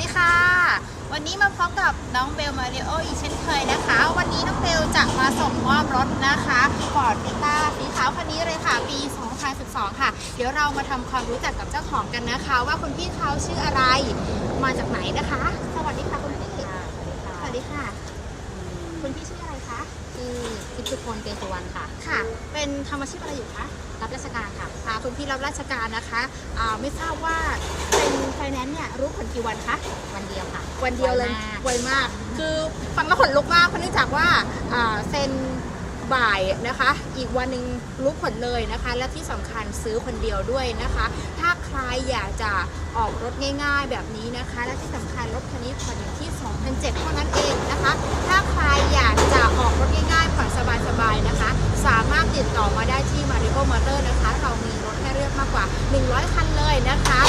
ดีค่ะ วันนี้มาพบกับน้องเบลมาริโออีกเช่นเคยนะคะ วันนี้น้องเบลจะมาส่งมอบรถนะคะฟอร์ดพิต้าสีขาวคันนี้เลยค่ะ ปี 2012 ค่ะ เดี๋ยวเรามาทำความรู้จักกับเจ้าของกันนะคะ ว่าคุณพี่เขาชื่ออะไร มาจากไหนนะคะ สวัสดีค่ะคุณพี่ สวัสดีค่ะ คุณพี่ชื่ออะไรคะชื่อทิพย์พลเตสุวรรณค่ะ ค่ะ เป็นทำอาชีพอะไรอยู่คะ รับราชการค่ะค่ะคุณพี่รับราชการนะคะอ่าไม่ทราบว่าเป็น กี่วันคะ วันเดียวค่ะ วันเดียวเลยไวมากไวมาก คือฟังแล้วขนลุกมากเพราะเนื่องจากว่าอ่าเซ็นบ่ายนะคะ อีกวันหนึ่งรู้ผลเลยนะคะ และที่สำคัญซื้อคนเดียวด้วยนะคะ ถ้าใครอยากจะออกรถง่ายๆแบบนี้นะคะ และที่สำคัญรถคันนี้ผ่อนอยู่ที่2,007เท่านั้นเองนะคะ ถ้าใครอยากจะออกรถง่ายๆผ่อนสบายๆนะคะ สามารถติดต่อมาได้ที่ Marico Motor นะคะ เรามีรถให้เลือกมากกว่า 100 คันเลยนะคะ